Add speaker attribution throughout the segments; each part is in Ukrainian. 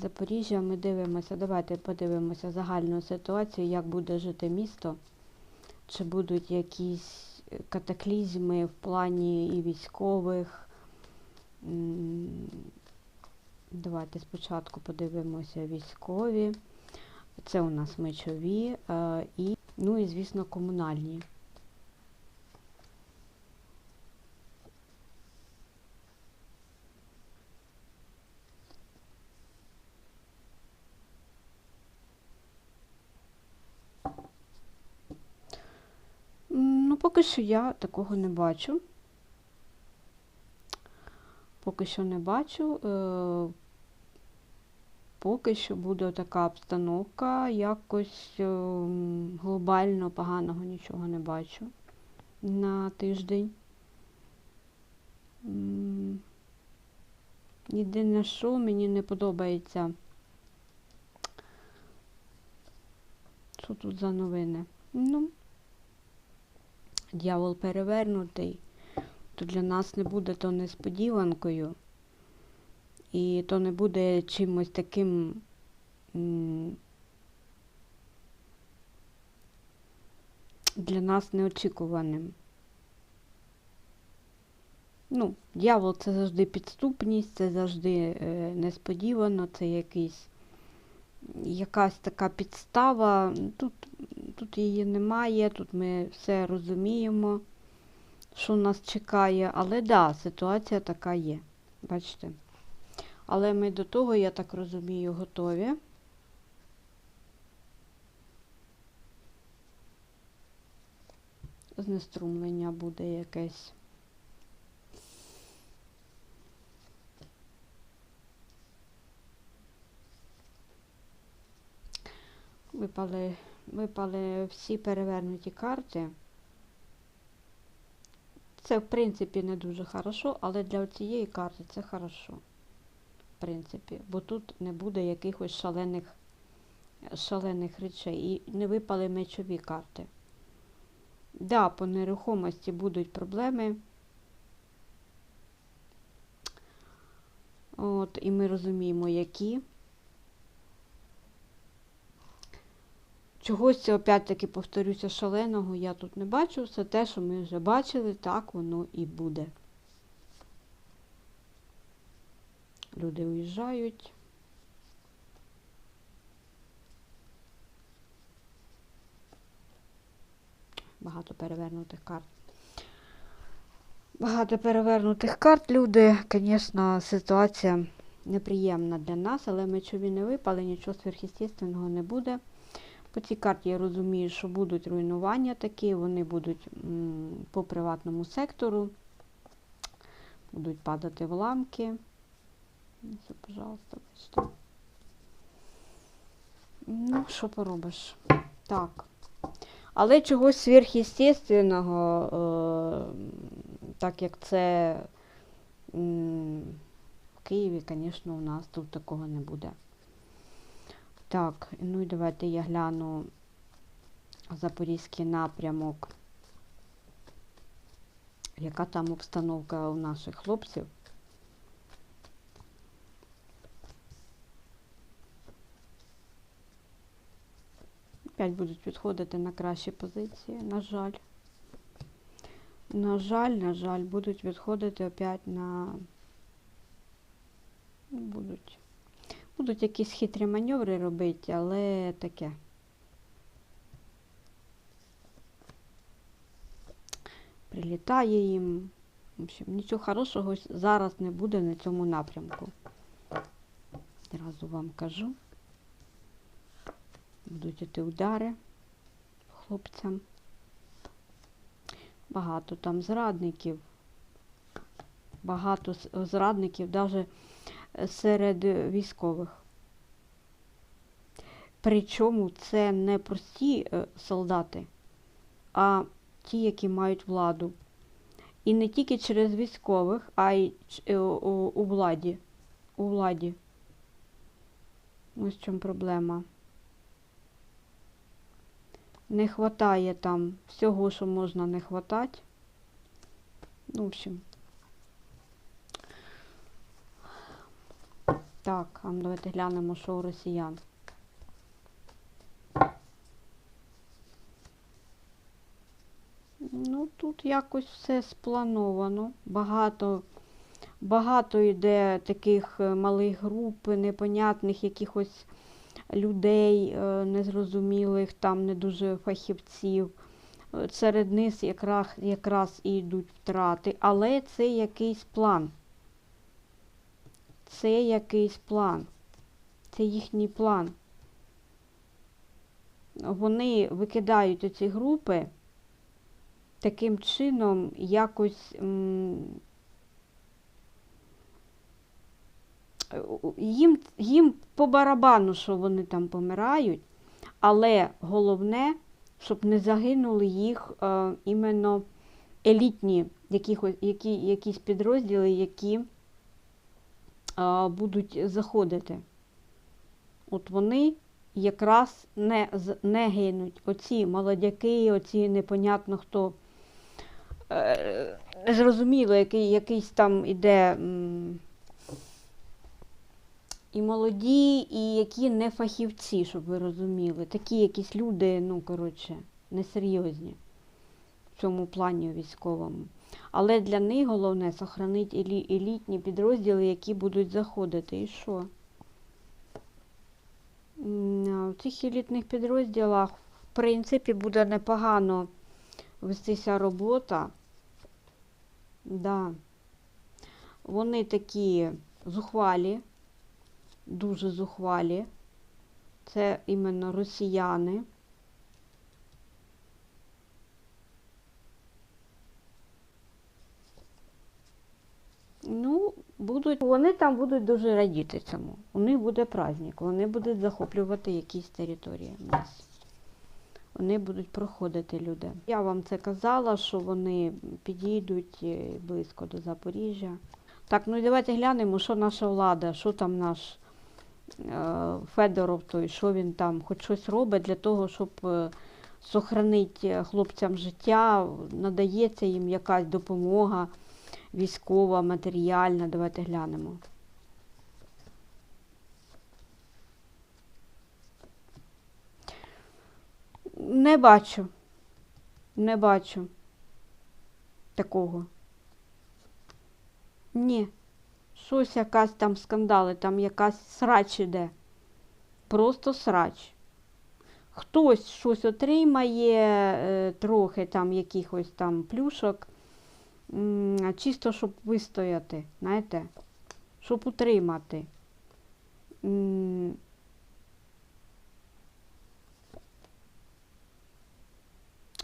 Speaker 1: Запоріжжя ми дивимося, давайте подивимося загальну ситуацію, як буде жити місто, чи будуть якісь катаклізми в плані і військових. Давайте спочатку подивимося військові. Це у нас мечові е, і, ну і, звісно, комунальні. М, Ну, поки що я такого не бачу. Поки що не бачу. Е, поки що буде така обстановка, якось е, глобально поганого нічого не бачу на тиждень. Єдине, що мені не подобається. Що тут за новини? Ну, дьявол перевернутий, то для нас не буде то несподіванкою. І то не буде чимось таким для нас неочікуваним. Ну, дьявол це завжди підступність, це завжди е, несподівано, це якийсь, якась така підстава. Тут, тут її немає, тут ми все розуміємо, що нас чекає. Але да, ситуація така є. Бачите? Але ми до того, я так розумію, готові. Знеструмлення буде якесь. Випали, випали всі перевернуті карти. Це, в принципі, не дуже хорошо, але для цієї карти це хорошо. В принципі, бо тут не буде якихось шалених, шалених речей. І не випали мечові карти. Да, по нерухомості будуть проблеми. От, і ми розуміємо, які. Чогось, опять-таки, повторюся, шаленого я тут не бачу. Все те, що ми вже бачили, так воно і буде. Люди уїжджають. Багато перевернутих карт. Багато перевернутих карт, люди, звісно, ситуація неприємна для нас, але мечові не випали, нічого сверхъестественного не буде. По цій карті я розумію, що будуть руйнування такі, вони будуть по приватному сектору, будуть падати вламки. Це, пожалуйста, бачите. Ну, що поробиш? Так. Але чогось сверхъестественного, е, так як це в Києві, звісно, у нас тут такого не буде. Так, ну і давайте я гляну Запорізький напрямок. Яка там обстановка у наших хлопців? Опять будуть відходити на кращі позиції, на жаль. На жаль, на жаль, будуть відходити опять на. ну, Будуть. Будуть якісь хитрі маневри робити, але таке. Прилітає їм. В общем, нічого хорошого зараз не буде на цьому напрямку. Зразу вам кажу. Будуть іти удари хлопцям. Багато там зрадників. Багато зрадників, навіть серед військових. Причому це не прості е, солдати, а ті, які мають владу. І не тільки через військових, а й е, у, владі. У владі. Ось в чому проблема. Не хватає там всього, що можна не хватати. Ну, в общем. Так, а давайте глянемо, що у росіян. Ну, тут якось все сплановано. Багато, багато йде таких е, малих груп, непонятних якихось людей, е, незрозумілих, там не дуже фахівців. Е, Серед них якраз, якраз і йдуть втрати, але це якийсь план. Це якийсь план. Це їхній план. Вони викидають оці групи таким чином якось їм, їм по барабану, що вони там помирають, але головне, щоб не загинули їх е, іменно елітні якихось, які, якісь підрозділи, які будуть заходити. От вони якраз не, не гинуть. Оці молодяки, оці непонятно хто. Е, Зрозуміло, який, якийсь там іде і молоді, і які не фахівці, щоб ви розуміли. Такі якісь люди, ну, коротше, несерйозні в цьому плані військовому. Але для них головне сохранити елі, елітні підрозділи, які будуть заходити. І що? В цих елітних підрозділах, в принципі, буде непогано вестися робота. Да. Вони такі зухвалі, дуже зухвалі. Це іменно росіяни. Ну, будуть, вони там будуть дуже радіти цьому. У них буде праздник, вони будуть захоплювати якісь території нас. Вони будуть проходити люди. Я вам це казала, що вони підійдуть е, близько до Запоріжжя. Так, ну і давайте глянемо, що наша влада, що там наш е, Федоров той, що він там, хоч щось робить для того, щоб е, сохранити хлопцям життя, надається їм якась допомога військова, матеріальна. Давайте глянемо. Не бачу. Не бачу такого. Ні. Щось якась там скандали, там якась срач іде. Просто срач. Хтось щось отримає, е, трохи там якихось там плюшок, чисто щоб вистояти, знаєте, щоб утримати.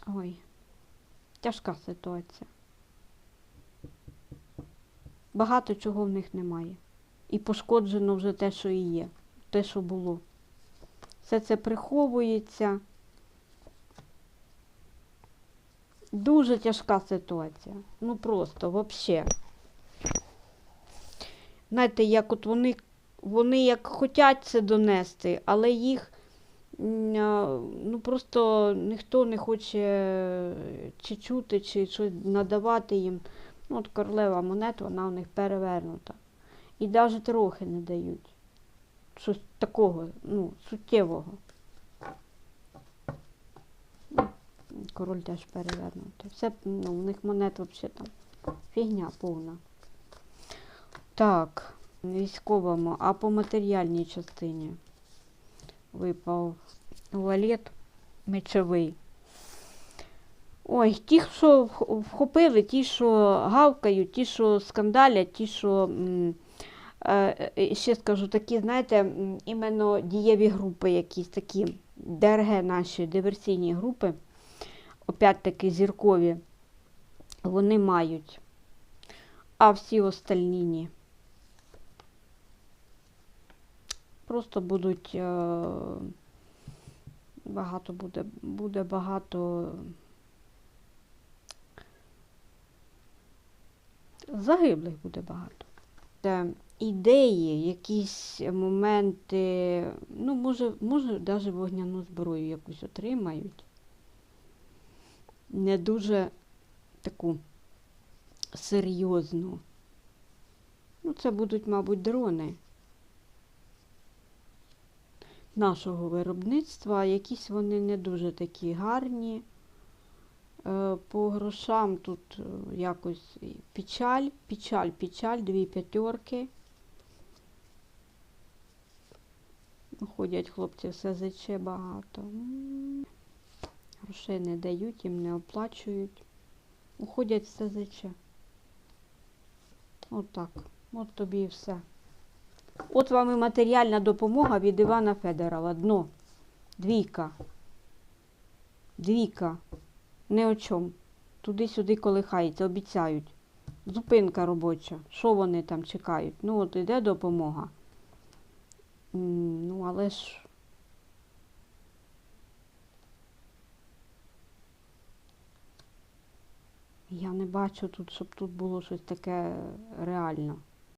Speaker 1: Ой, тяжка ситуація. Багато чого в них немає. І пошкоджено вже те, що і є, те, що було. Все це приховується. Дуже тяжка ситуація. Ну просто, взагалі. Знаєте, як от вони, вони як хочуть це донести, але їх ну просто ніхто не хоче е, чи чути, чи щось надавати їм. Ну, от королева монет, вона у них перевернута. І навіть трохи не дають. Щось такого, ну, суттєвого. Ну, Король теж перевернутий. Все, ну, у них монет взагалі там фігня повна. Так, військовому, а по матеріальній частині випав валет мечовий. Ой, ті, що вхопили, ті, що гавкають, ті, що скандалять, ті, що е, е, ще скажу, такі, знаєте, іменно дієві групи, якісь такі ДРГ наші диверсійні групи, опять-таки зіркові, вони мають, а всі остальні ні. Просто будуть е, багато буде, буде багато загиблих буде багато. Це ідеї, якісь моменти, ну, може, може, навіть вогняну зброю якусь отримають. Не дуже таку серйозну. Ну, це будуть, мабуть, дрони. нашого виробництва. Якісь вони не дуже такі гарні. Е, По грошам тут е, якось печаль, печаль, печаль, дві п'ятерки. Ходять хлопці в СЗЧ багато. Грошей не дають, їм не оплачують. Уходять в СЗЧ. Отак. От тобі і все. От вам і матеріальна допомога від Івана Федорова. Дно. Двійка. Двійка. Не о чому. Туди-сюди колихається, обіцяють. Зупинка робоча. Що вони там чекають? Ну, от іде допомога. Ну, але ж. Я не бачу тут, щоб тут було щось таке реально.